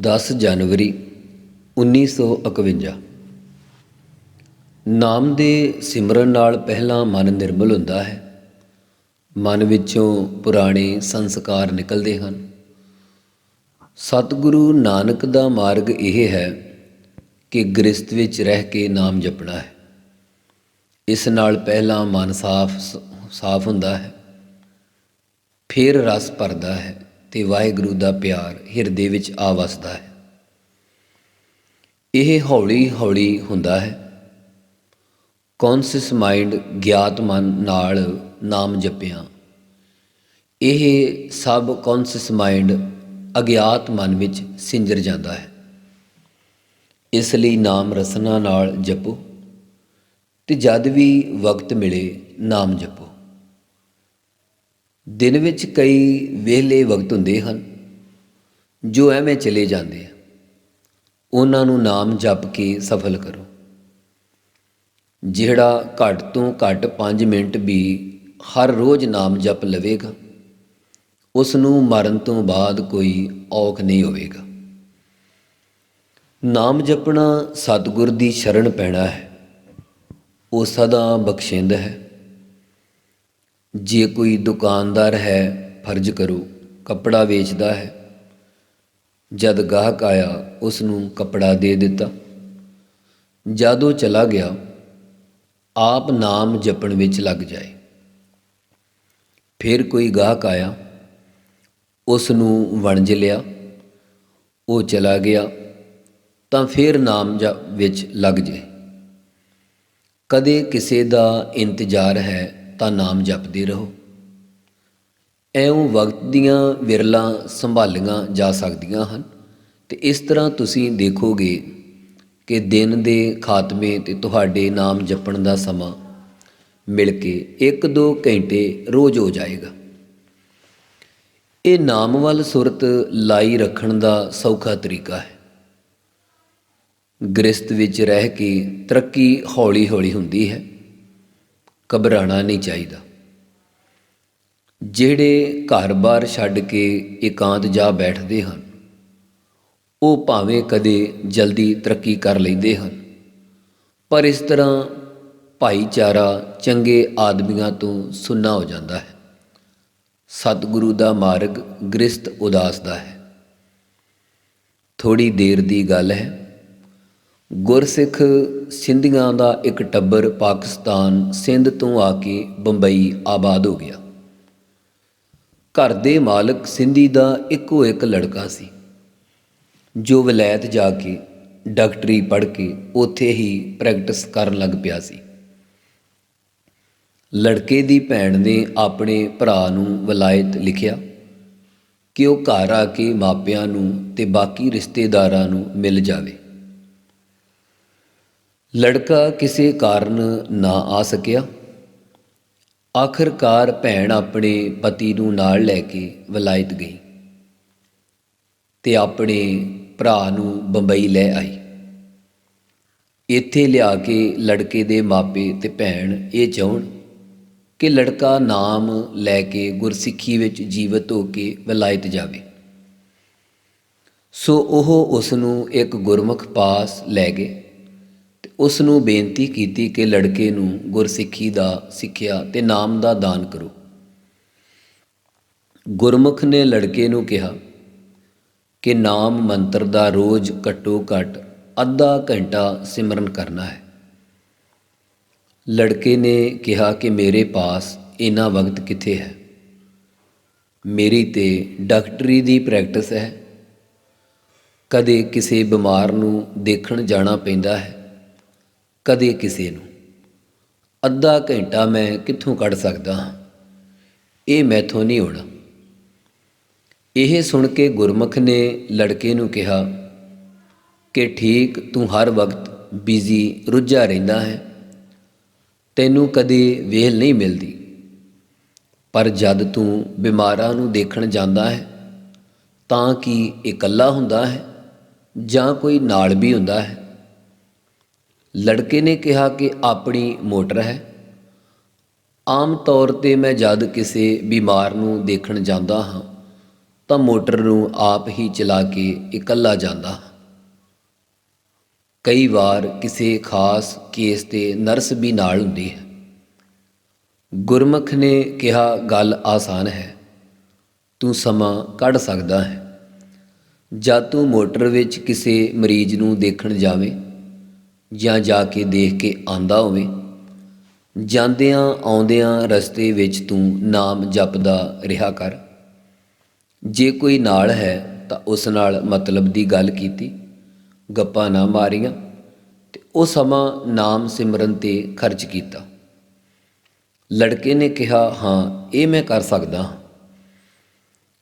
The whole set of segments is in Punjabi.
10 ਜਨਵਰੀ 1951 ਨਾਮ ਦੇ ਸਿਮਰਨ ਨਾਲ ਪਹਿਲਾਂ ਮਨ ਨਿਰਮਲ ਹੁੰਦਾ ਹੈ। ਮਨ ਵਿੱਚੋਂ ਪੁਰਾਣੇ ਸੰਸਕਾਰ ਨਿਕਲਦੇ ਹਨ। ਸਤਿਗੁਰੂ ਨਾਨਕ ਦਾ ਮਾਰਗ ਇਹ ਹੈ ਕਿ ਗ੍ਰਸਥ ਵਿੱਚ ਰਹਿ ਕੇ ਨਾਮ ਜਪਣਾ ਹੈ। ਇਸ ਨਾਲ ਪਹਿਲਾਂ ਮਨ ਸਾਫ਼ ਸਾਫ਼ ਹੁੰਦਾ ਹੈ। ਫਿਰ ਰਸ ਭਰਦਾ ਹੈ। ਤੇ ਵਾਹਿਗੁਰੂ ਦਾ ਪਿਆਰ ਹਿਰਦੇ ਵਿੱਚ ਆ ਵਸਦਾ ਹੈ। ਇਹ ਹੌਲੀ ਹੌਲੀ ਹੁੰਦਾ ਹੈ। ਕੌਨਸ਼ੀਅਸ ਮਾਈਂਡ ਗਿਆਤ ਮਨ ਨਾਲ ਨਾਮ ਜਪਿਆ। ਇਹ ਸਭ ਕੌਨਸ਼ੀਅਸ ਮਾਈਂਡ ਅਗਿਆਤ ਮਨ ਵਿੱਚ ਸਿੰਜਰ ਜਾਂਦਾ ਹੈ। ਇਸ ਲਈ ਨਾਮ ਰਸਨਾ ਨਾਲ ਜਪੋ ਤੇ ਜਦ ਵੀ ਵਕਤ ਮਿਲੇ ਨਾਮ ਜਪੋ। ਦਿਨ ਵਿੱਚ ਕਈ ਵਿਹਲੇ ਵਕਤ ਹੁੰਦੇ ਹਨ, ਜੋ ਐਵੇਂ ਚਲੇ ਜਾਂਦੇ ਆ। ਉਹਨਾਂ ਨੂੰ ਨਾਮ ਜਪ ਕੇ ਸਫਲ ਕਰੋ। ਜਿਹੜਾ ਘੱਟ ਤੋਂ ਘੱਟ 5 ਮਿੰਟ ਵੀ ਹਰ ਰੋਜ਼ ਨਾਮ ਜਪ ਲਵੇਗਾ ਉਸ ਨੂੰ ਮਰਨ ਤੋਂ ਬਾਅਦ ਕੋਈ ਔਖ ਨਹੀਂ ਹੋਵੇਗਾ। ਨਾਮ ਜਪਣਾ ਸਤਿਗੁਰ ਦੀ ਸ਼ਰਨ ਪੈਣਾ ਹੈ। ਉਹ ਸਦਾ ਬਖਸ਼ਿੰਦ ਹੈ। ਜੇ ਕੋਈ ਦੁਕਾਨਦਾਰ ਹੈ, ਫਰਜ਼ ਕਰੋ, ਕੱਪੜਾ ਵੇਚਦਾ ਹੈ। ਜਦ ਗਾਹਕ ਆਇਆ ਉਸ ਨੂੰ ਕੱਪੜਾ ਦੇ ਦਿੱਤਾ। ਜਦ ਉਹ ਚਲਾ ਗਿਆ, ਆਪ ਨਾਮ ਜਪਣ ਵਿੱਚ ਲੱਗ ਜਾਏ। ਫਿਰ ਕੋਈ ਗਾਹਕ ਆਇਆ ਉਸ ਨੂੰ ਵਣਜ ਲਿਆ। ਉਹ ਚਲਾ ਗਿਆ, ਤਾਂ ਫਿਰ ਨਾਮ ਜਪ ਵਿੱਚ ਲੱਗ ਜਾਏ। ਕਦੇ ਕਿਸੇ ਦਾ ਇੰਤਜ਼ਾਰ ਹੈ ਤਾਂ ਨਾਮ ਜਪਦੇ ਰਹੋ। ਐਉਂ ਵਕਤ ਦੀਆਂ ਵਿਰਲਾਂ ਸੰਭਾਲੀਆਂ ਜਾ ਸਕਦੀਆਂ ਹਨ ਤੇ ਇਸ ਤਰ੍ਹਾਂ ਤੁਸੀਂ ਦੇਖੋਗੇ ਕਿ ਦਿਨ ਦੇ ਖਾਤਮੇ ਤੇ ਤੁਹਾਡੇ ਨਾਮ ਜਪਣ ਦਾ ਸਮਾਂ ਮਿਲ ਕੇ 1-2 ਘੰਟੇ ਰੋਜ਼ ਹੋ ਜਾਏਗਾ। ਇਹ ਨਾਮ ਵੱਲ ਸੁਰਤ ਲਾਈ ਰੱਖਣ ਦਾ ਸੌਖਾ ਤਰੀਕਾ ਹੈ। ਗ੍ਰਸਥ ਵਿੱਚ ਰਹਿ ਕੇ ਤਰੱਕੀ ਹੌਲੀ-ਹੌਲੀ ਹੁੰਦੀ ਹੈ। ਘਬਰਾਣਾ ਨਹੀਂ ਚਾਹੀਦਾ। ਜਿਹੜੇ ਘਰ-ਬਾਰ ਛੱਡ ਕੇ ਇਕਾਂਤ ਜਾ ਬੈਠਦੇ ਹਨ, ਉਹ ਭਾਵੇਂ ਕਦੇ ਜਲਦੀ ਤਰੱਕੀ ਕਰ ਲੈਂਦੇ ਹਨ, ਪਰ ਇਸ ਤਰ੍ਹਾਂ ਭਾਈਚਾਰਾ ਚੰਗੇ ਆਦਮੀਆਂ ਤੋਂ ਸੁੰਨਾ ਹੋ ਜਾਂਦਾ ਹੈ। ਸਤਿਗੁਰੂ ਦਾ ਮਾਰਗ ਗ੍ਰਸਥ ਉਦਾਸ ਦਾ ਹੈ। ਥੋੜੀ ਦੇਰ ਦੀ ਗੱਲ ਹੈ। ਗੁਰਸਿੱਖ ਸਿੰਧੀਆਂ ਦਾ ਇੱਕ ਟੱਬਰ ਪਾਕਿਸਤਾਨ ਸਿੰਧ ਤੋਂ ਆ ਕੇ ਬੰਬਈ ਆਬਾਦ ਹੋ ਗਿਆ। ਘਰ ਦੇ ਮਾਲਕ ਸਿੰਧੀ ਦਾ ਇੱਕੋ ਇੱਕ ਲੜਕਾ ਸੀ, ਜੋ ਵਿਲਾਇਤ ਜਾ ਕੇ ਡਾਕਟਰੀ ਪੜ੍ਹ ਕੇ ਉੱਥੇ ਹੀ ਪ੍ਰੈਕਟਿਸ ਕਰਨ ਲੱਗ ਪਿਆ ਸੀ। ਲੜਕੇ ਦੀ ਭੈਣ ਨੇ ਆਪਣੇ ਭਰਾ ਨੂੰ ਵਿਲਾਇਤ ਲਿਖਿਆ ਕਿ ਉਹ ਘਰ ਆ ਕੇ ਮਾਪਿਆਂ ਨੂੰ ਤੇ ਬਾਕੀ ਰਿਸ਼ਤੇਦਾਰਾਂ ਨੂੰ ਮਿਲ ਜਾਵੇ। ਲੜਕਾ ਕਿਸੇ ਕਾਰਨ ਨਾ ਆ ਸਕਿਆ? ਆਖਰਕਾਰ ਭੈਣ ਆਪਣੇ ਪਤੀ ਨੂੰ ਨਾਲ ਲੈ ਕੇ ਵਲਾਇਤ ਗਈ ਤੇ ਆਪਣੇ ਭਰਾ ਨੂੰ ਬੰਬਈ ਲੈ ਆਈ। ਇੱਥੇ ਲਿਆ ਕੇ ਲੜਕੇ ਦੇ ਮਾਪੇ ਤੇ ਭੈਣ ਇਹ ਚਾਹਣ ਕਿ ਲੜਕਾ ਨਾਮ ਲੈ ਕੇ ਗੁਰਸਿੱਖੀ ਵਿੱਚ ਜੀਵਤ ਹੋ ਕੇ ਵਲਾਇਤ ਜਾਵੇ। ਸੋ ਉਹ ਉਸ ਨੂੰ ਇੱਕ ਗੁਰਮੁਖ ਪਾਸ ਲੈ ਗਏ। ਉਸ ਨੂੰ ਬੇਨਤੀ ਕੀਤੀ ਕਿ ਲੜਕੇ ਨੂੰ ਗੁਰਸਿੱਖੀ ਦਾ ਸਿੱਖਿਆ ਤੇ ਨਾਮ ਦਾ ਦਾਨ ਕਰੋ। ਗੁਰਮੁਖ ਨੇ ਲੜਕੇ ਨੂੰ ਕਿਹਾ ਕਿ ਨਾਮ ਮੰਤਰ ਦਾ ਰੋਜ਼ ਘੱਟੋ ਘੱਟ ਅੱਧਾ ਘੰਟਾ ਸਿਮਰਨ ਕਰਨਾ ਹੈ। ਲੜਕੇ ਨੇ ਕਿਹਾ ਕਿ ਮੇਰੇ ਪਾਸ ਇਨਾ ਵਕਤ ਕਿੱਥੇ ਹੈ? ਮੇਰੀ ਤੇ ਡਾਕਟਰੀ ਦੀ ਪ੍ਰੈਕਟਿਸ ਹੈ। ਕਦੇ ਕਿਸੇ ਬਿਮਾਰ ਨੂੰ ਦੇਖਣ ਜਾਣਾ ਪੈਂਦਾ ਹੈ। ਕਦੇ ਕਿਸੇ ਨੂੰ। ਅੱਧਾ ਘੰਟਾ ਮੈਂ ਕਿੱਥੋਂ ਕੱਢ ਸਕਦਾ ਹਾਂ? ਇਹ ਮੈਥੋਂ ਨਹੀਂ ਹੋਣਾ। ਇਹ ਸੁਣ ਕੇ ਗੁਰਮੁਖ ਨੇ ਲੜਕੇ ਨੂੰ ਕਿਹਾ ਕਿ ਠੀਕ, ਤੂੰ ਹਰ ਵਕਤ ਬਿਜ਼ੀ ਰੁੱਝਾ ਰਹਿੰਦਾ ਹੈ। ਤੈਨੂੰ ਕਦੇ ਵੇਲ ਨਹੀਂ ਮਿਲਦੀ। ਪਰ ਜਦ ਤੂੰ ਬਿਮਾਰਾਂ ਨੂੰ ਦੇਖਣ ਜਾਂਦਾ ਹੈ, ਤਾਂ ਕੀ ਇਕੱਲਾ ਹੁੰਦਾ ਹੈ ਜਾਂ ਕੋਈ ਨਾਲ ਵੀ ਹੁੰਦਾ ਹੈ? ਲੜਕੇ ਨੇ ਕਿਹਾ ਕਿ ਆਪਣੀ ਮੋਟਰ ਹੈ। ਆਮ ਤੌਰ ਤੇ ਮੈਂ ਜਦ ਕਿਸੇ ਬਿਮਾਰ ਨੂੰ ਦੇਖਣ ਜਾਂਦਾ ਹਾਂ, ਤਾਂ ਮੋਟਰ ਨੂੰ ਆਪ ਹੀ ਚਲਾ ਕੇ ਇਕੱਲਾ ਜਾਂਦਾ ਕਈ ਵਾਰ ਕਿਸੇ ਖਾਸ ਕੇਸ ਤੇ ਨਰਸ ਵੀ ਨਾਲ ਹੁੰਦੀ ਹੈ। ਗੁਰਮੁਖ ਨੇ ਕਿਹਾ, ਗੱਲ ਆਸਾਨ ਹੈ। ਤੂੰ ਸਮਾਂ ਕੱਢ ਸਕਦਾ ਹੈ। ਜਦ ਤੂੰ ਮੋਟਰ ਵਿੱਚ ਕਿਸੇ ਮਰੀਜ਼ ਨੂੰ ਦੇਖਣ ਜਾਵੇਂ ਜਾਂ ਜਾ ਕੇ ਦੇਖ ਕੇ ਆਂਦਾ ਹੋਵੇ। ਜਾਂਦਿਆਂ ਆਉਂਦਿਆਂ ਰਸਤੇ ਵਿੱਚ ਤੂੰ ਨਾਮ ਜਪਦਾ ਰਿਹਾ ਕਰ। ਜੇ ਕੋਈ ਨਾਲ ਹੈ ਤਾਂ ਉਸ ਨਾਲ ਮਤਲਬ ਦੀ ਗੱਲ ਕੀਤੀ। ਗੱਪਾਂ ਨਾ ਮਾਰੀਆਂ ਤੇ ਉਹ ਸਮਾਂ ਨਾਮ ਸਿਮਰਨ ਤੇ ਖਰਚ ਕੀਤਾ। ਲੜਕੇ ਨੇ ਕਿਹਾ, ਹਾਂ, ਇਹ ਮੈਂ ਕਰ ਸਕਦਾ ਹਾਂ।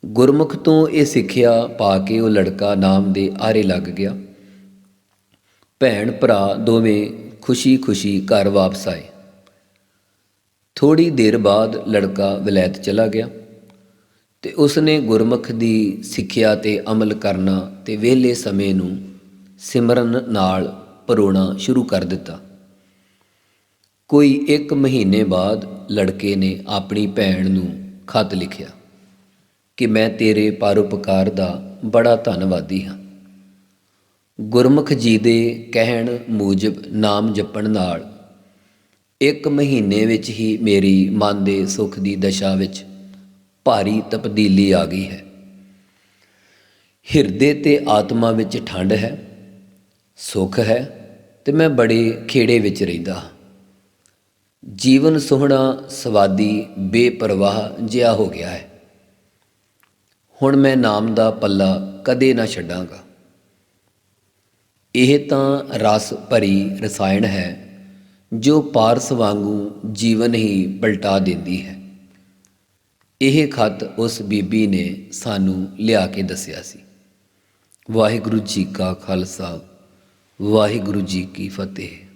ਗੁਰਮੁਖ ਤੋਂ ਇਹ ਸਿੱਖਿਆ ਪਾ ਕੇ ਉਹ ਲੜਕਾ ਨਾਮ ਦੇ ਆਰੇ ਲੱਗ ਗਿਆ। ਭੈਣ ਭਰਾ ਦੋਵੇਂ ਖੁਸ਼ੀ-ਖੁਸ਼ੀ ਘਰ ਵਾਪਸ ਆਏ। ਥੋੜੀ ਦੇਰ ਬਾਅਦ ਲੜਕਾ ਵਿਲਾਇਤ ਚਲਾ ਗਿਆ ਤੇ ਉਸਨੇ ਗੁਰਮੁਖ ਦੀ ਸਿੱਖਿਆ ਤੇ ਅਮਲ ਕਰਨਾ ਤੇ ਵਿਹਲੇ ਸਮੇਂ ਨੂੰ ਸਿਮਰਨ ਨਾਲ ਪਰੋਣਾ ਸ਼ੁਰੂ ਕਰ ਦਿੱਤਾ। ਕੋਈ 1 ਮਹੀਨੇ ਬਾਅਦ ਲੜਕੇ ਨੇ ਆਪਣੀ ਭੈਣ ਨੂੰ ਖਤ ਲਿਖਿਆ ਕਿ ਮੈਂ ਤੇਰੇ ਪਰਉਪਕਾਰ ਦਾ ਬੜਾ ਧੰਨਵਾਦੀ ਹਾਂ। ਗੁਰਮੁਖ ਜੀ ਦੇ ਕਹਿਣ ਮੂਜਬ ਨਾਮ ਜਪਣ ਨਾਲ, ਇੱਕ ਮਹੀਨੇ ਵਿੱਚ ਹੀ ਮੇਰੀ ਮਨ ਦੇ ਸੁਖ ਦੀ ਦਸ਼ਾ ਵਿੱਚ ਭਾਰੀ ਤਬਦੀਲੀ ਆ ਗਈ ਹੈ। ਹਿਰਦੇ ਤੇ ਆਤਮਾ ਵਿੱਚ ਠੰਡ ਹੈ, ਸੁਖ ਹੈ ਤੇ ਮੈਂ ਬੜੇ ਖੇੜੇ ਵਿੱਚ ਰਹਿੰਦਾ ਹਾਂ। ਜੀਵਨ ਸੁਹਣਾ ਸਵਾਦੀ ਬੇਪਰਵਾਹ ਜਿਹਾ ਹੋ ਗਿਆ ਹੈ। ਹੁਣ ਮੈਂ ਨਾਮ ਦਾ ਪੱਲਾ ਕਦੇ ਨਾ ਛੱਡਾਂਗਾ। ਇਹ ਤਾਂ ਰਸ ਭਰੀ ਰਸਾਇਣ ਹੈ, ਜੋ ਪਾਰਸ ਵਾਂਗੂ ਜੀਵਨ ਹੀ ਪਲਟਾ ਦਿੰਦੀ ਹੈ। ਇਹ ਖਤ ਉਸ ਬੀਬੀ ਨੇ ਸਾਨੂੰ ਲਿਆ ਕੇ ਦੱਸਿਆ ਸੀ। ਵਾਹਿਗੁਰੂ ਜੀ ਕਾ ਖਾਲਸਾ, ਵਾਹਿਗੁਰੂ ਜੀ ਕੀ ਫਤਿਹ।